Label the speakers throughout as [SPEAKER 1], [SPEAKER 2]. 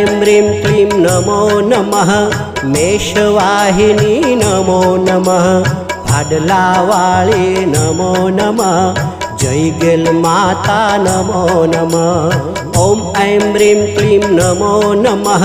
[SPEAKER 1] ऐं ह्रीं क्लीं नमो नमः। मेषवाहिनी नमो नमः। भाडलावाळी नमो नमः। जय माता नमो नमः। ॐ ऐं ह्रीं क्लीं नमो नमः।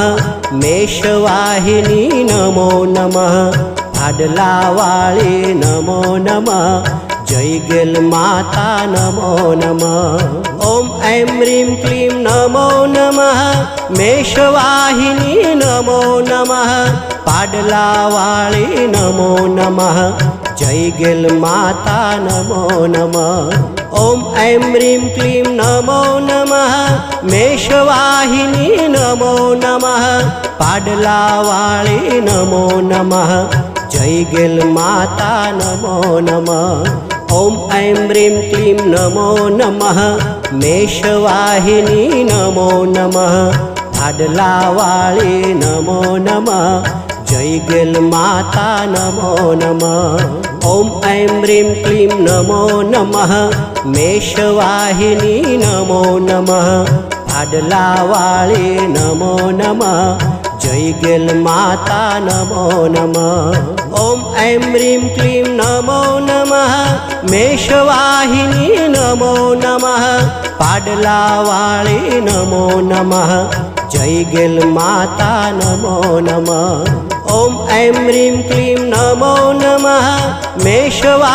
[SPEAKER 1] मेषवाहिनी नमो नमः। भाडलावाळी नमो नमः। જય ગેલ માતા નમો નમઃ. ઓમ ઐં રીમ ક્લીમ નમો નમઃ. મેષવાહિની નમો નમઃ. પાડલાવાળી નમો નમઃ. જય ગેલ માતા નમો નમઃ. ઓમ ઐં રીમ ક્લીમ નમો નમઃ. મેષવાહિની નમો નમઃ. પાડલાવાળી નમો નમઃ. जय गेल माता नमो नमः। ॐ ऐं ह्रीं क्लीं नमो नमः। मेषवाहिनी नमो नमः। भाडलावाळी नमो नमः। जय गेल माता नमो नमः। ॐ ऐं ह्रीं क्लीं नमो नमः। मेषवाहिनी नमो नमः। भाडलावाळी नमो नमः। જય ગેલ માતા નમો નમ. ઓમ ઐં રીમ ક્લીમ નમો નમ. મેષવાહિની નમો નમ. પાડલાવાળી નમો નમ. જય ગેલ માતા નમો નમ. ઓમ ઐં રીમ ક્લીમ નમો નમ. મેષવા